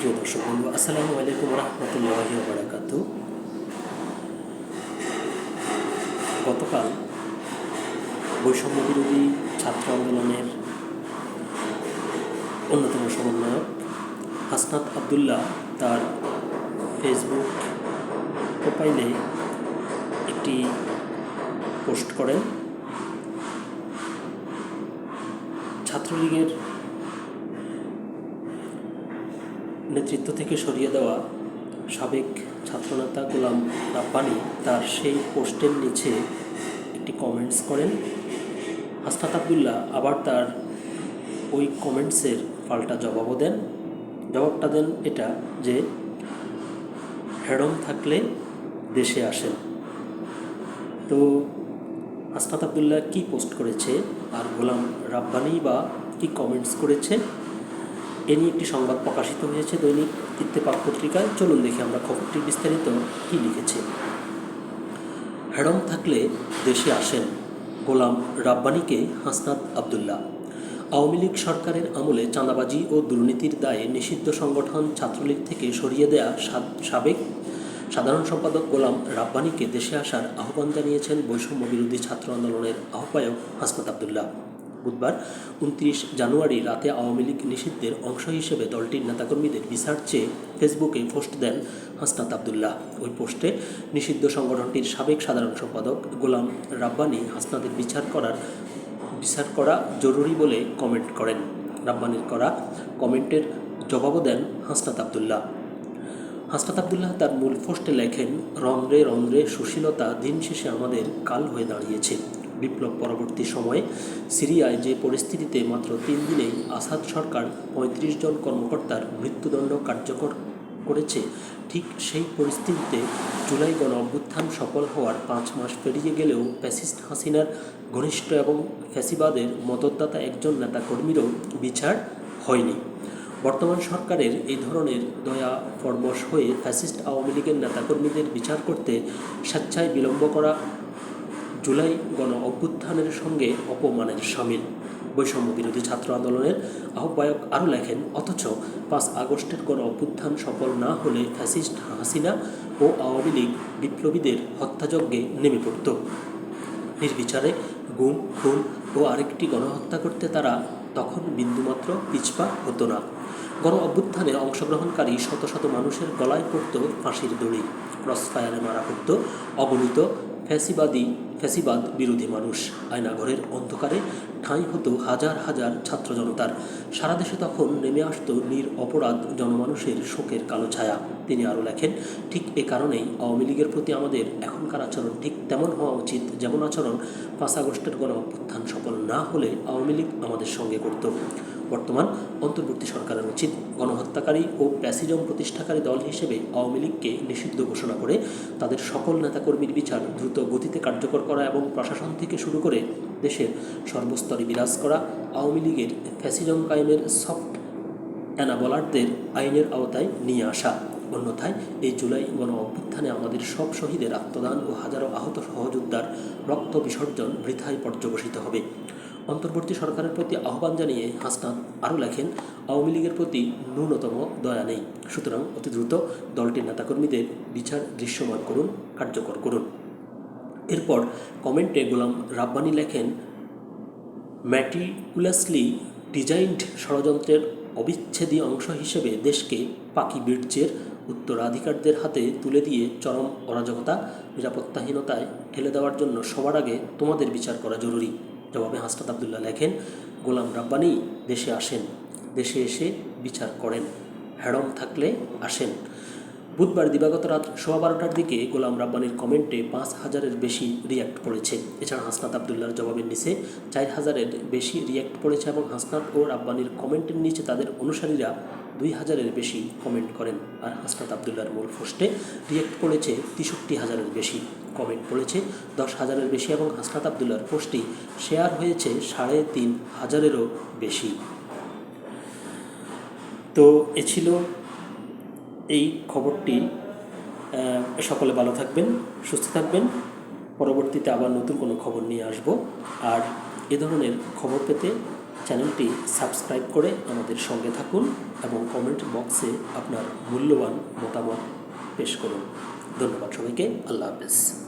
প্রিয় দর্শক বন্ধু, আসসালামু আলাইকুম রহমতুল্লাহি বারাকাতু গতকাল বৈষম্য বিরোধী ছাত্র আন্দোলনের অন্যতম সমন্বয়ক হাসনাত আবদুল্লাহ তার ফেসবুক প্রোফাইলে একটি পোস্ট করেন। ছাত্রলীগের নেতৃত্ব থেকে সরিয়ে দেওয়া সাবেক ছাত্রনেতা গোলাম রাব্বানি তার সেই পোস্টের নিচে একটি কমেন্টস করেন। হাসনাত আবদুল্লাহ আবার তার ওই কমেন্টসের পাল্টা জবাবও দেন। জবাবটা দেন এটা যে, হেডম থাকলে দেশে আসেন। তো হাসনাত আবদুল্লাহ কী পোস্ট করেছে আর গোলাম রাব্বানি বা কী কমেন্টস করেছে? এ নিয়ে একটি সংবাদ প্রকাশিত হয়েছে দৈনিক ইত্তেফাক পত্রিকায়। চলুন দেখি আমরা খবরটি বিস্তারিত কী লিখেছে। হেডম থাকলে দেশে আসেন গোলাম রাব্বানিকে হাসনাত আবদুল্লাহ। আওয়ামী লীগ সরকারের আমলে চাঁদাবাজি ও দুর্নীতির দায়ে নিষিদ্ধ সংগঠন ছাত্রলীগ থেকে সরিয়ে দেয়া সাবেক সাধারণ সম্পাদক গোলাম রাব্বানিকে দেশে আসার আহ্বান জানিয়েছেন বৈষম্য বিরোধী ছাত্র আন্দোলনের আহ্বায়ক হাসনাত আবদুল্লাহ। বুধবার উনত্রিশ জানুয়ারি রাতে আওয়ামী লীগ নিষিদ্ধের অংশ হিসেবে দলটির নেতাকর্মীদের বিচার চেয়ে ফেসবুকে পোস্ট দেন হাসনাত আবদুল্লাহ। ওই পোস্টে নিষিদ্ধ সংগঠনটির সাবেক সাধারণ সম্পাদক গোলাম রাব্বানি হাসনাতের বিচার করার, বিচার করা জরুরি বলে কমেন্ট করেন। রাব্বানির করা কমেন্টের জবাবও দেন হাসনাত আবদুল্লাহ। হাসনাত আবদুল্লাহ তার মূল পোস্টে লেখেন, রন্ধ্রে রন্ধ্রে সুশীলতা দিন শেষে আমাদের কাল হয়ে দাঁড়িয়েছে। বিপ্লব পরবর্তী সময়ে সিরিয়ায় যে পরিস্থিতিতে মাত্র তিন দিনেই আসাদ সরকার পঁয়ত্রিশ জন কর্মকর্তার মৃত্যুদণ্ড কার্যকর করেছে, ঠিক সেই পরিস্থিতিতে জুলাই গণ অভ্যুত্থান সফল হওয়ার পাঁচ মাস পেরিয়ে গেলেও ফ্যাসিস্ট হাসিনার ঘনিষ্ঠ এবং ফ্যাসিবাদের মদতদাতা একজন নেতাকর্মীরও বিচার হয়নি। বর্তমান সরকারের এই ধরনের দয়া ফরবশ হয়ে ফ্যাসিস্ট আওয়ামী লীগের নেতাকর্মীদের বিচার করতে স্বেচ্ছায় বিলম্ব করা জুলাই গণ অভ্যুত্থানের সঙ্গে অপমানের সামিল। বৈষম্য বিরোধী ছাত্র আন্দোলনের আহ্বায়ক আরও লেখেন, অথচ পাঁচ আগস্টের গণ অভ্যুত্থান সফল না হলে ফ্যাসিস্ট হাসিনা ও আওয়ামী লীগ বিপ্লবীদের হত্যাযজ্ঞে নেমে পড়ত। নির্বিচারে গুম, খুন ও আরেকটি গণহত্যা করতে তারা তখন বিন্দুমাত্র পিছপা হতো না। গণ অভ্যুত্থানে অংশগ্রহণকারী শত শত মানুষের গলায় পড়ত ফাঁসির দড়ি, ক্রসফায়ারে মারা পড়ত অগণিত ফ্যাসিবাদী, ফ্যাসিবাদ বিরোধী মানুষ। আয়নাঘরের অন্ধকারে ঠাঁই হতো হাজার হাজার ছাত্র জনতার। সারা দেশে তখন নেমে আসতো নির অপরাধ জনমানুষের শোকের কালো ছায়া। তিনি আরও লেখেন, ঠিক এ কারণেই আওয়ামী লীগের প্রতি আমাদের এখনকার আচরণ ঠিক তেমন হওয়া উচিত যেমন আচরণ পাঁচ আগস্টের গণ অভ্যুত্থান সফল না হলে আওয়ামী লীগ আমাদের সঙ্গে করত। বর্তমান অন্তর্বর্তী সরকারের উচিত। গণহত্যাকারী ও প্যাসিজম প্রতিষ্ঠাকারী দল হিসেবে আওয়ামী লীগকে নিষিদ্ধ ঘোষণা করে তাদের সকল নেতাকর্মীর বিচার দ্রুত গতিতে কার্যকর করা এবং প্রশাসন থেকে শুরু করে দেশের সর্বস্তরে বিরাজ করা আওয়ামী লীগের ফ্যাসিজম কায়েমের সফট অ্যানাবলারদের আইনের আওতায় নিয়ে আসা। অন্যথায় এই জুলাই গণ অভ্যুত্থানে আমাদের সব শহীদের আত্মদান ও হাজারো আহত সহযোদ্ধার রক্ত বিসর্জন বৃথায় পর্যবসিত হবে। অন্তর্বর্তী সরকারের প্রতি আহ্বান জানিয়ে হাসনাত আরও লেখেন, আওয়ামী লীগের প্রতি ন্যূনতম দয়া নেই। সুতরাং অতি দ্রুত দলটির নেতাকর্মীদের বিচার দৃশ্যমান করুন, কার্যকর করুন। এরপর কমেন্টে গোলাম রাব্বানি লেখেন, ম্যাটিকুলাসলি ডিজাইনড ষড়যন্ত্রের অবিচ্ছেদী অংশ হিসেবে দেশকে পাকি বীর্যের উত্তরাধিকারদের হাতে তুলে দিয়ে চরম অরাজকতা, নিরাপত্তাহীনতায় ঠেলে দেওয়ার জন্য সবার আগে তোমাদের বিচার করা জরুরি। জবাবে হাসনাত আবদুল্লাহ লেখেন, গোলাম রাব্বানি দেশে আসেন, দেশে এসে বিচার করেন হ্যাডম থাকলে আসেন। বুধবার দিবাগত রাত সোয়া বারোটার দিকে গোলাম রাব্বানির কমেন্টে পাঁচ হাজারের বেশি রিয়াক্ট পড়েছে। এছাড়া হাসনাত আবদুল্লার জবাবের নিচে চার হাজারের বেশি রিয়াক্ট পড়েছে এবং হাসনাত ও রাব্বানির কমেন্টের নিচে তাদের অনুসারীরা দুই হাজারের বেশি কমেন্ট করেন আর হাসনাত আবদুল্লাহর মূল পোস্টে রিয়াক্ট পড়েছে তেষট্টি হাজারের বেশি কমেন্ট পড়েছে, দশ হাজারের বেশি এবং হাসনাত আবদুল্লাহর পোস্টটি শেয়ার হয়েছে সাড়ে তিন হাজারেরও বেশি। তো এ ছিল এই খবরটি সকলে ভালো থাকবেন, সুস্থ থাকবেন। পরবর্তীতে আবার নতুন কোনো খবর নিয়ে আসব। আর এ ধরনের খবর পেতে চ্যানেলটি সাবস্ক্রাইব করে আমাদের সঙ্গে থাকুন এবং কমেন্ট বক্সে আপনার মূল্যবান মতামত পেশ করুন। ধন্যবাদ সবাইকে। আল্লাহ হাফেজ।